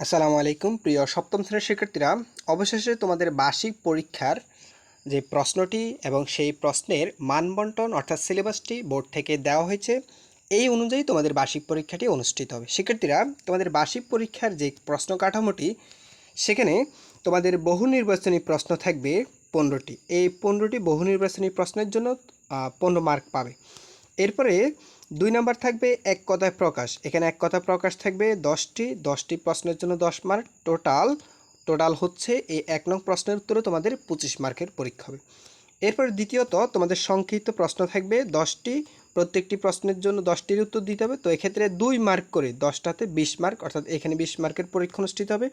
আসসালামু আলাইকুম। প্রিয় সপ্তম শ্রেণির শিক্ষার্থীরা, অবশেষে তোমাদের বার্ষিক পরীক্ষার যে প্রশ্নটি এবং সেই প্রশ্নের মানবন্টন অর্থাৎ সিলেবাসটি বোর্ড থেকে দেওয়া হয়েছে, এই অনুযায়ী তোমাদের বার্ষিক পরীক্ষাটি অনুষ্ঠিত হবে। শিক্ষার্থীরা, তোমাদের বার্ষিক পরীক্ষার যে প্রশ্ন কাঠামোটি, সেখানে তোমাদের বহু নির্বাচনী প্রশ্ন থাকবে পনেরোটি। এই পনেরোটি বহু নির্বাচনী প্রশ্নের জন্য পনেরো মার্ক পাবে। এরপরে দুই নাম্বার থাকবে এক কথায় প্রকাশ। এখানে এক কথা প্রকাশ থাকবে দশটি দশটি প্রশ্নের জন্য দশ মার্ক টোটাল টোটাল হচ্ছে এই এক নং প্রশ্নের উত্তরে তোমাদের পঁচিশ মার্কের পরীক্ষা হবে। এরপর দ্বিতীয়ত তোমাদের সংক্ষিপ্ত প্রশ্ন থাকবে দশটি, প্রত্যেকটি প্রশ্নের জন্য দশটির উত্তর দিতে হবে। তো এক্ষেত্রে দুই মার্ক করে দশটাতে বিশ মার্ক অর্থাৎ এখানে বিশ মার্কের পরীক্ষা অনুষ্ঠিত হবে।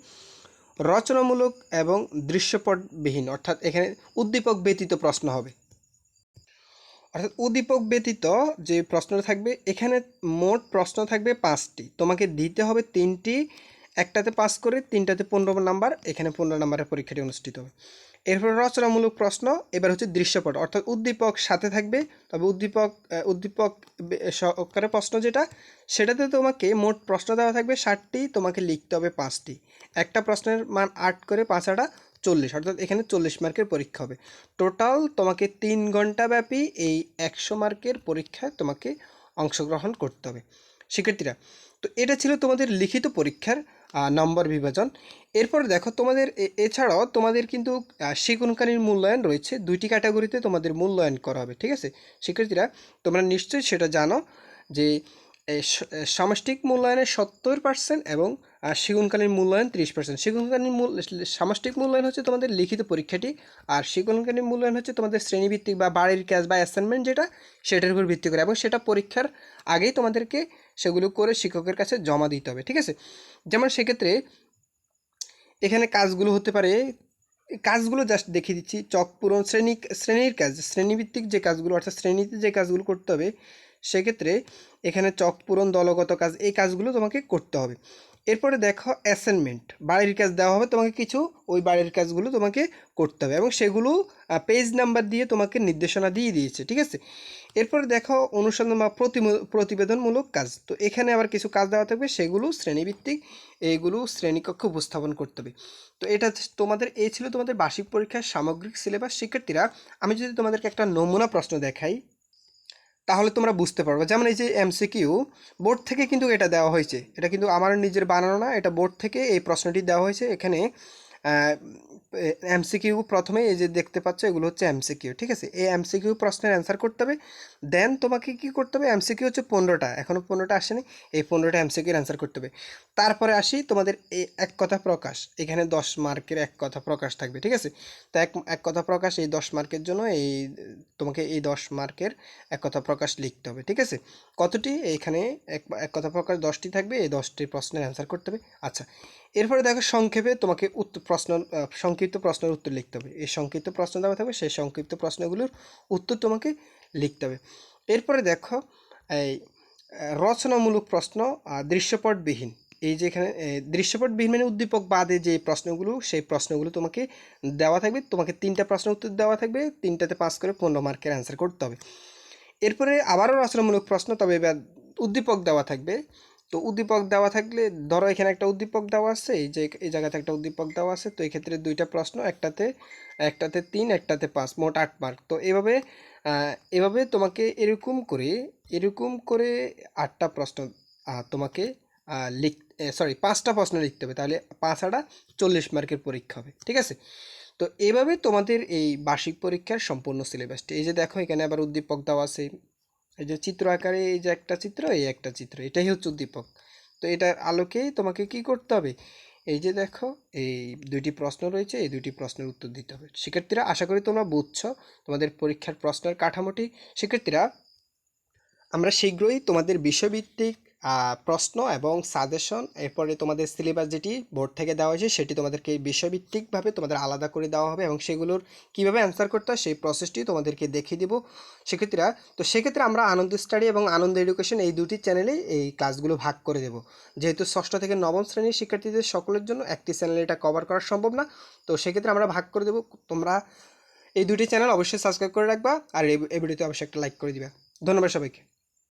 রচনামূলক এবং দৃশ্যপটবিহীন, অর্থাৎ এখানে উদ্দীপক ব্যতীত প্রশ্ন হবে। অর্থাৎ উদ্দীপক ব্যতীত যে প্রশ্নটা থাকবে, এখানে মোট প্রশ্ন থাকবে পাঁচটি। তোমাকে দিতে হবে তিনটি, একটাতে পাস করে তিনটাতে পনেরো নাম্বার, এখানে পনেরো নাম্বারের পরীক্ষাটি অনুষ্ঠিত হবে। এরপর রচনামূলক প্রশ্ন, এবার হচ্ছে দৃশ্যপট। অর্থাৎ উদ্দীপক সাথে থাকবে, তবে উদ্দীপক উদ্দীপক সহকারে প্রশ্ন যেটা, সেটাতে তোমাকে মোট প্রশ্ন দেওয়া থাকবে ষাটটি, তোমাকে লিখতে হবে পাঁচটি। একটা প্রশ্নের মান আট করে পাঁচাটা চল্লিশ অর্থাৎ এখানে চল্লিশ মার্কের পরীক্ষা হবে। টোটাল তোমাকে তিন ঘণ্টা ব্যাপী এই একশো মার্কের পরীক্ষায় তোমাকে অংশগ্রহণ করতে হবে। শিক্ষার্থীরা তো এটা ছিল তোমাদের লিখিত পরীক্ষার নম্বর বিভাজন। এরপর দেখো তোমাদের এছাড়াও তোমাদের কিন্তু আহ, শিক্ষণকালীন মূল্যায়ন রয়েছে। দুইটি ক্যাটাগরিতে তোমাদের মূল্যায়ন করা হবে ঠিক আছে? শিক্ষার্থীরা তোমরা নিশ্চয়ই সেটা জানো যে সামষ্টিক মূল্যায়নের সত্তর পার্সেন্ট এবং আহ, শিগুনকালীন মূল্যায়ন ত্রিশ পার্সেন্ট শিগুনকালীন মূল সামষ্টিক মূল্যায়ন হচ্ছে তোমাদের লিখিত পরীক্ষাটি আর শিগুনকালীন মূল্যায়ন হচ্ছে তোমাদের শ্রেণীভিত্তিক বা বাড়ির কাজ বা অ্যাসাইনমেন্ট যেটা সেটার উপর ভিত্তি করে। এবং সেটা পরীক্ষার আগেই তোমাদেরকে সেগুলো করে শিক্ষকের কাছে জমা দিতে হবে ঠিক আছে? যেমন সেক্ষেত্রে এখানে কাজগুলো হতে পারে কাজগুলো জাস্ট দেখিয়ে দিচ্ছি চক পূরণ শ্রেণি শ্রেণির কাজ শ্রেণীভিত্তিক যে কাজগুলো অর্থাৎ শ্রেণীতে যে কাজগুলো করতে হবে সেক্ষেত্রে এখানে চক পূরণ দলগত কাজ এই কাজগুলো তোমাকে করতে হবে। এরপরে দেখো অ্যাসাইনমেন্ট বাড়ির কাজ দেওয়া হবে, তোমাকে কিছু ওই বাড়ির কাজগুলো তোমাকে করতে হবে এবং সেগুলো পেজ নাম্বার দিয়ে তোমাকে নির্দেশনা দিয়ে দিয়েছে, ঠিক আছে? এরপরে দেখো অনুসন্ধান বা প্রতিবেদনমূলক কাজ। তো এখানে আবার কিছু কাজ দেওয়া থাকবে, সেগুলো শ্রেণীভিত্তিক এইগুলো শ্রেণীকক্ষে উপস্থাপন করতে হবে। তো এটা তোমাদের, এই ছিল তোমাদের বার্ষিক পরীক্ষার সামগ্রিক সিলেবাস শিক্ষার্থীরা। আমি যদি তোমাদেরকে একটা নমুনা প্রশ্ন দেখাই তাহলে তোমরা বুঝতে পারবে। যেমন এই যে এমসিকিউ বোর্ড থেকে কিন্তু এটা দেওয়া হয়েছে। এটা কিন্তু আমার নিজের বানানো না, এটা বোর্ড থেকে এই প্রশ্নটি দেওয়া হয়েছে। এখানে এমসিকিউ প্রথমে এই যে দেখতে পাচ্ছ এগুলো হচ্ছে এমসিকিউ ঠিক আছে? এই এমসিকিউ প্রশ্নের অ্যান্সার করতে হবে। দেন তোমাকে কি করতে হবে? এমসিকিউ হচ্ছে পনেরোটা এখনও পনেরোটা আসেনি এই পনেরোটা এমসিকিউর অ্যান্সার করতে হবে। তারপরে আসি তোমাদের এই এক কথা প্রকাশ এখানে দশ মার্কের এক কথা প্রকাশ থাকবে ঠিক আছে? তো এক এক কথা প্রকাশ এই দশ মার্কের জন্য এই তোমাকে এই দশ মার্কের এক কথা প্রকাশ লিখতে হবে ঠিক আছে? কতটি? এখানে এক এক কথা প্রকাশ দশটি থাকবে এই দশটি প্রশ্নের অ্যান্সার করতে হবে। আচ্ছা এরপরে দেখো সংক্ষেপে তোমাকে উত্তর প্রশ্ন আহ, সংক্ষিপ্ত প্রশ্নের উত্তর লিখতে হবে। এই সংক্ষিপ্ত প্রশ্ন দেওয়া থাকবে, সেই সংক্ষিপ্ত প্রশ্নগুলোর উত্তর তোমাকে লিখতে হবে। এরপরে দেখো, এই রচনামূলক প্রশ্ন দৃশ্যপটবিহীন। এই যে এখানে দৃশ্যপটবিহীন মানে উদ্দীপক বাদে যে প্রশ্নগুলো, সেই প্রশ্নগুলো তোমাকে দেওয়া থাকবে। তোমাকে তিনটা প্রশ্ন উত্তর দেওয়া থাকবে, তিনটাতে পাস করে পনেরো মার্কের অ্যান্সার করতে হবে। এরপরে আবারও রচনামূলক প্রশ্ন, তবে এবার উদ্দীপক দেওয়া থাকবে। তো উদ্দীপক দেওয়া থাকলে, ধরো এখানে একটা উদ্দীপক দেওয়া আছে, এই যে এই জায়গাতে একটা উদ্দীপক দেওয়া আছে, তো এই ক্ষেত্রে দুইটা প্রশ্ন, একটাতে একটাতে তিন, একটাতে পাঁচ, মোট আট মার্ক তো এভাবে এভাবে তোমাকে এরকম করে এরকম করে আটটা প্রশ্ন তোমাকে লিখ সরি পাঁচটা প্রশ্ন লিখতে হবে, তাহলে পাঁচ আটা চল্লিশ মার্কের পরীক্ষা হবে, ঠিক আছে? তো এভাবে তোমাদের এই বার্ষিক পরীক্ষার সম্পূর্ণ সিলেবাসটি এই যে দেখো এখানে আবার উদ্দীপক দেওয়া আছে এই যে চিত্র আকারে এই যে একটা চিত্র এই একটা চিত্র এটাই হচ্ছে উদ্দীপক। তো এটার আলোকে তোমাকে কি করতে হবে? এই যে দেখো এই দুইটি প্রশ্ন রয়েছে এই দুইটি প্রশ্নের উত্তর দিতে হবে। শিক্ষার্থীরা আশা করি তোমরা বুঝছ তোমাদের পরীক্ষার প্রশ্নের কাঠামোটি। শিক্ষার্থীরা আমরা শীঘ্রই তোমাদের বিষয়ভিত্তিক আহ, প্রশ্ন এবং সাজেশন, এরপরে তোমাদের সিলেবাস যেটি বোর্ড থেকে দেওয়া হয়েছে সেটি তোমাদেরকে বিষয়ভিত্তিকভাবে তোমাদের আলাদা করে দেওয়া হবে এবং সেগুলোর কীভাবে অ্যান্সার করতে হয় সেই প্রসেসটি তোমাদেরকে দেখিয়ে দেবো সেক্ষেত্রে। তো সেক্ষেত্রে আমরা আনন্দ স্টাডি এবং আনন্দ এডুকেশন এই দুটি চ্যানেলেই এই ক্লাসগুলো ভাগ করে দেবো। যেহেতু ষষ্ঠ থেকে নবম শ্রেণির শিক্ষার্থীদের সকলের জন্য একটি চ্যানেলে এটা কভার করা সম্ভব না, তো সেক্ষেত্রে আমরা ভাগ করে দেবো। তোমরা এই দুটি চ্যানেল অবশ্যই সাবস্ক্রাইব করে রাখবা আর এই ভিডিওতে অবশ্যই একটা লাইক করে দিবা। ধন্যবাদ সবাইকে।